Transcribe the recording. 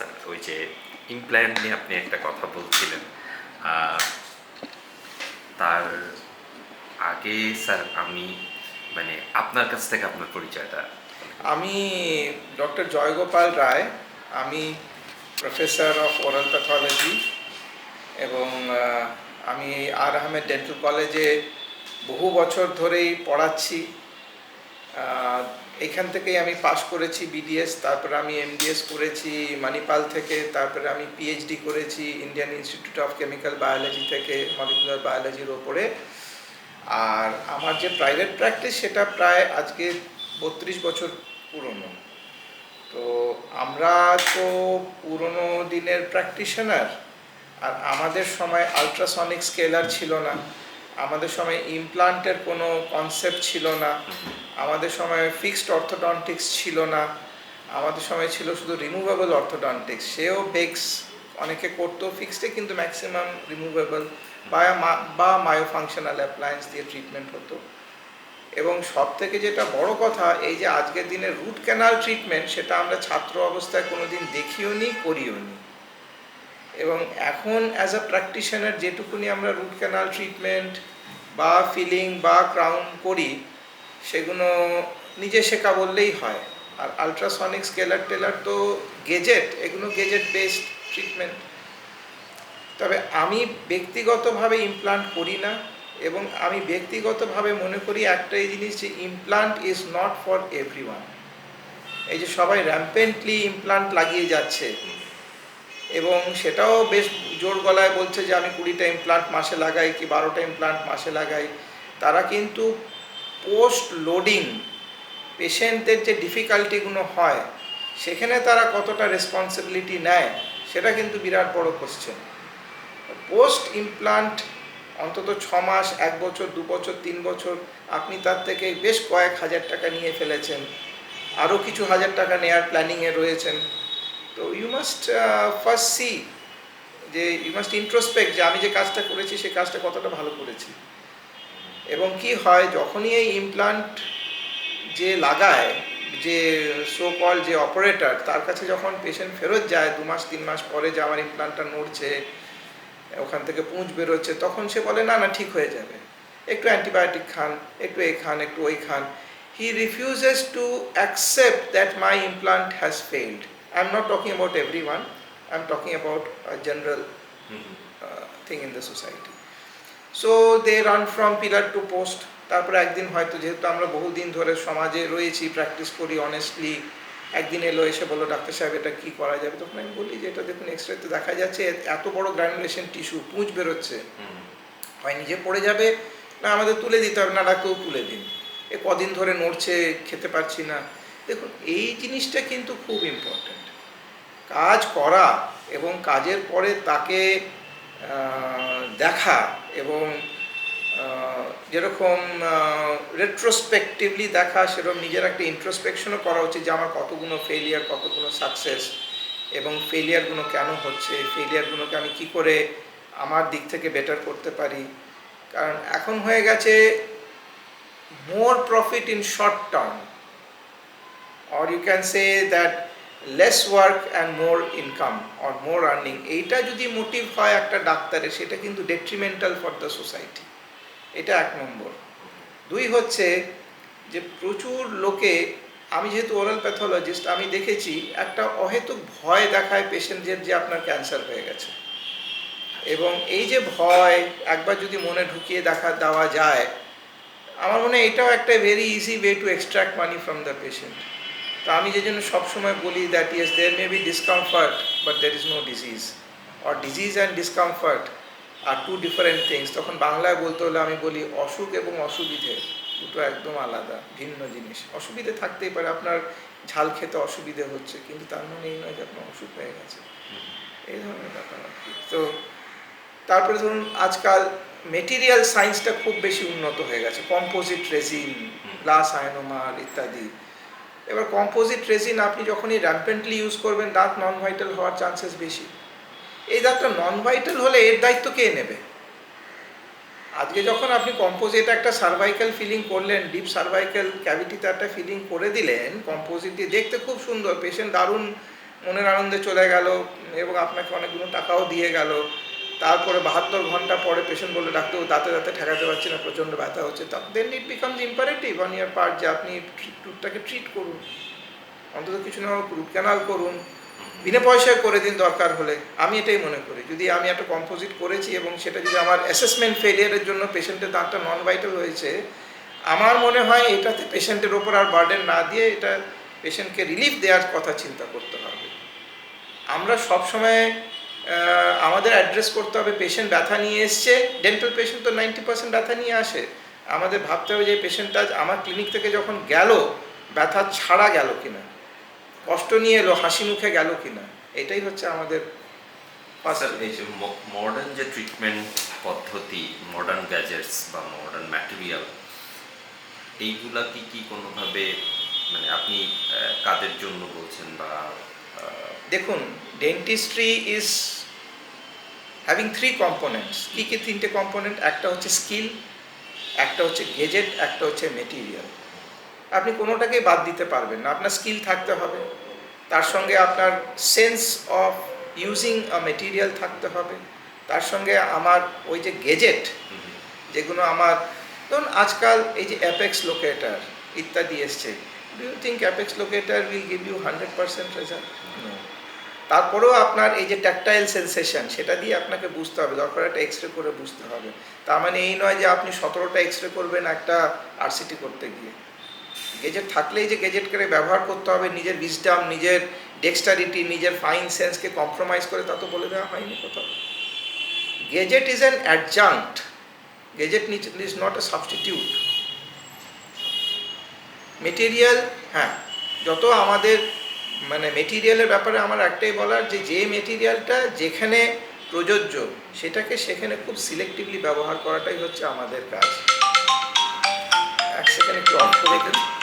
Sir, ওই যে implant নিয়ে আপনি একটা কথা বলছিলেন। তার আগে স্যার আমি মানে আপনার কাছ থেকে আপনার পরিচয়টা আমি ডক্টর জয়গোপাল রায়, আমি প্রফেসর অফ ওরাল প্যাথোলজি এবং আমি আর আহমেদ ডেন্টাল কলেজে বহু বছর ধরেই পড়াচ্ছি। এখান থেকেই আমি পাশ করেছি বিডিএস তারপরে আমি এমডিএস করেছি মানিপাল থেকে, তারপরে আমি পিএইচডি করেছি Indian institute of chemical biology থেকে মলিকুলার বায়োলজির ওপরে। আর আমার যে প্রাইভেট প্র্যাকটিস সেটা প্রায় আজকে বত্রিশ বছর পুরনো। তো আমরা তো পুরনো দিনের প্র্যাকটিশনার আর আমাদের সময় আলট্রাসনিক স্কেলার ছিল না। আমাদের সময় ইমপ্লান্টের কোনো কনসেপ্ট ছিল না। আমাদের সময় ফিক্সড অর্থোডন্টিক্স ছিল না। আমাদের সময় ছিল শুধু রিমুভেবল অর্থোডন্টিক্স সেও বেক্স অনেকে করতো ফিক্সডে কিন্তু ম্যাক্সিমাম রিমুভেবল বা বা মায়োফাংশনাল অ্যাপ্লায়েন্স দিয়ে ট্রিটমেন্ট হতো। এবং সব থেকে যেটা বড় কথা এই যে আজকের দিনে রুট ক্যানাল ট্রিটমেন্ট সেটা আমরা ছাত্র অবস্থায় কোনোদিন দেখিও নি করিও নি এবং এখন অ্যাজ আ প্র্যাকটিশনার যেটুকুনি আমরা রুট ক্যানাল ট্রিটমেন্ট বা ফিলিং বা ক্রাউন করি সেগুলো নিজে শেখা বললেই হয়। আর আলট্রাসনিক স্কেলার টেলার তো গেজেট এগুলো গেজেট বেসড ট্রিটমেন্ট তবে আমি ব্যক্তিগতভাবে ইমপ্লান্ট করি না এবং আমি ব্যক্তিগতভাবে মনে করি একটাই জিনিস যে implant is not for everyone এই যে সবাই র্যাম্পেন্টলি ইমপ্লান্ট লাগিয়ে যাচ্ছে। এবং সেটাও বেশ জোর গলায় বলছে যে, আমি কুড়িটা ইমপ্লান্ট মাসে লাগাই কি বারোটা ইমপ্লান্ট মাসে লাগাই। তারা কিন্তু পোস্ট লোডিং পেশেন্টদের যে ডিফিকাল্টিগুলো হয়, সেখানে তারা কতটা রেসপন্সিবিলিটি নেয়, সেটা কিন্তু বিরাট বড় কোশ্চেন পোস্ট ইমপ্লান্ট অন্তত ছ মাস, এক বছর, দু বছর, তিন বছর, আপনি তার থেকে বেশ কয়েক হাজার টাকা নিয়ে ফেলেছেন। আরও কিছু হাজার টাকা নেওয়ার প্ল্যানিংয়ে রয়েছেন। তো ইউ মাস্ট ফার্স্ট সি যে ইউ মাস্ট ইন্ট্রোস্পেক্ট যে আমি যে কাজটা করেছি সেই কাজটা কতটা ভালো করেছি। এবং কি হয়, যখনই এই ইমপ্লান্ট যে লাগায়, যে সো কল যে অপারেটর তার কাছে যখন পেশেন্ট ফেরত যায়, দু মাস, তিন মাস পরে যে আমার ইমপ্লান্টটা নড়ছে, ওখান থেকে পুঁজ বেরোচ্ছে, তখন সে বলে, না না, ঠিক হয়ে যাবে। একটু অ্যান্টিবায়োটিক খান, একটু এই খান, একটু ওই খান। He refuses to accept that my implant has failed I am not talking about every one I am talking about general thing in the society so they run from pillar to post তারপরে একদিন হয়তো যেহেতু আমরা বহুদিন ধরে সমাজে রয়েছি practice করি অনেস্টলি একদিন এলো এসে বলল ডাক্তার সাহেব এটা কী করা যাবে? তখন আমি বলি যে এটা দেখুন এক্স রেতে দেখা যাচ্ছে এত বড় গ্র্যানুলেশন টিস্যু পুঁজ বেরোচ্ছে। হয় নিজে পড়ে যাবে না আমাদের তুলে দিতে হবে না ডাক্তার তুলে দিন। এ কদিন ধরে নড়ছে খেতে পারছি না। দেখুন, এই জিনিসটা কিন্তু খুব ইম্পর্ট্যান্ট কাজ করা এবং কাজের পরে তাকে দেখা এবং যেরকম রেট্রোস্পেকটিভলি দেখা, সেরকম নিজের একটা ইন্ট্রোস্পেকশনও করা উচিত যে আমার কতগুলো ফেলিয়ার কতগুলো সাকসেস এবং ফেলিয়ারগুলো কেন হচ্ছে ফেলিয়ারগুলোকে আমি কি করে আমার দিক থেকে বেটার করতে পারি। কারণ এখন হয়ে গেছে more profit in short term or you can say that less work and more income or more earning. এইটা যদি মোটিভ হয় একটা ডাক্তারের সেটা কিন্তু ডেট্রিমেন্টাল ফর দ্য সোসাইটি এটা এক নম্বর। দুই হচ্ছে যে প্রচুর লোকে, আমি যেহেতু ওরাল প্যাথোলজিস্ট আমি দেখেছি একটা অহেতুক ভয় দেখায় পেশেন্টদের যে আপনার ক্যান্সার হয়ে গেছে। এবং এই যে ভয়, একবার যদি মনে ঢুকিয়ে দেখা, দেওয়া যায়, আমার মনে হয় এটাও একটা very easy way to extract money from the patient তো আমি যে জন্য সবসময় বলি that yes there may be discomfort but there is no disease or disease and discomfort are two different things তখন বাংলায় বলতে হলে আমি বলি অসুখ এবং অসুবিধে দুটো একদম আলাদা ভিন্ন জিনিস। অসুবিধে থাকতেই পারে আপনার ঝাল খেতে অসুবিধে হচ্ছে কিন্তু তার মানে এই নয় যে আপনার অসুখ হয়ে গেছে। এই ধরনের ব্যাপার আর কি। তো তারপরে ধরুন আজকাল মেটেরিয়াল সায়েন্সটা খুব বেশি উন্নত হয়ে গেছে। কম্পোজিট রেজিন গ্লাস আয়নোমার ইত্যাদি। এবার কম্পোজিট রেজিন আপনি যখনই র্যাম্পেন্টলি ইউজ করবেন, দাঁত নন ভাইটাল হওয়ার চান্সেস বেশি। এই দাঁতটা নন ভাইটাল হলে এর দায়িত্ব কে নেবে? আজকে যখন আপনি কম্পোজিট একটা সার্ভাইকাল ফিলিং করলেন ডিপ সার্ভাইকাল ক্যাভিটিতে একটা ফিলিং করে দিলেন কম্পোজিট দিয়ে দেখতে খুব সুন্দর পেশেন্ট দারুণ মনের আনন্দে চলে গেল এবং আপনাকে অনেকগুলো টাকাও দিয়ে গেল। তারপরে বাহাত্তর ঘণ্টা পরে পেশেন্ট বলে ডাক্তার দাঁতে দাঁতে ঠেকাতে পারছি না, প্রচণ্ড ব্যথা হচ্ছে। Then it becomes imperative on our part যে আপনি টুটটাকে ট্রিট করুন। অন্তত কিছু না হোক রুট ক্যানাল করুন। বিনা পয়সায় করে দিন দরকার হলে। আমি এটাই মনে করি। যদি আমি একটা কম্পোজিট করেছি এবং সেটা যদি আমার অ্যাসেসমেন্ট ফেলিয়ারের জন্য পেশেন্টের দাঁতটা নন ভাইটাল হয়েছে, আমার মনে হয় এটাতে পেশেন্টের ওপর আর বার্ডেন না দিয়ে এটা পেশেন্টকে রিলিফ দেওয়ার কথা চিন্তা করতে হবে। আমরা সবসময় আমাদের অ্যাড্রেস করতে হবে পেশেন্ট ব্যথা নিয়ে এসছে ডেন্টাল পেশেন্ট তো নাইনটি পার্সেন্ট ব্যথা নিয়ে আসে। আমাদের ভাবতে হবে যে পেশেন্টটা আমার ক্লিনিক থেকে যখন গেল, ব্যথা ছাড়া গেল কিনা? কষ্ট নিয়ে এলো, হাসি মুখে গেল কিনা? এটাই হচ্ছে আমাদের এই যে মডার্ন যে ট্রিটমেন্ট পদ্ধতি মডার্ন গ্যাজেটস বা মডার্ন ম্যাটেরিয়াল এইগুলা কি কি কোনোভাবে মানে আপনি কাদের জন্য বলছেন বা দেখুন dentistry is having three components কী কী তিনটে কম্পোনেন্ট একটা হচ্ছে স্কিল একটা হচ্ছে গেজেট একটা হচ্ছে মেটেরিয়াল আপনি কোনোটাকেই বাদ দিতে পারবেন না। আপনার স্কিল থাকতে হবে। তার সঙ্গে আপনার sense of using a material থাকতে হবে। তার সঙ্গে আমার ওই যে গেজেট যেগুলো আমার, ধরুন আজকাল এই যে অ্যাপেক্স লোকেটার ইত্যাদি এসছে। Do you think apex locator will give you hundred percent result তারপরেও আপনার এই যে ট্যাকটাইল সেন্সেশন সেটা দিয়ে আপনাকে বুঝতে হবে, দরকার একটা এক্স রে করে বুঝতে হবে। তার মানে এই নয় যে আপনি সতেরোটা এক্স রে করবেন একটা আরসিটি করতে গিয়ে। গেজেট থাকলেই যে গেজেট করে ব্যবহার করতে হবে, নিজের উইজডাম নিজের ডেক্সটারিটি নিজের ফাইন সেন্সকে কম্প্রোমাইজ করে, তা তো বলে দেওয়া হয়নি কোথাও। Gadget is an adjunct gadget is not a substitute material হ্যাঁ যত আমাদের মানে মেটিরিয়ালের ব্যাপারে আমার একটাই বলার যে যে মেটিরিয়ালটা যেখানে প্রযোজ্য, সেটাকে সেখানে খুব সিলেক্টিভলি ব্যবহার করাটাই হচ্ছে আমাদের কাজ। এক সেকেন্ড একটু করে দিন।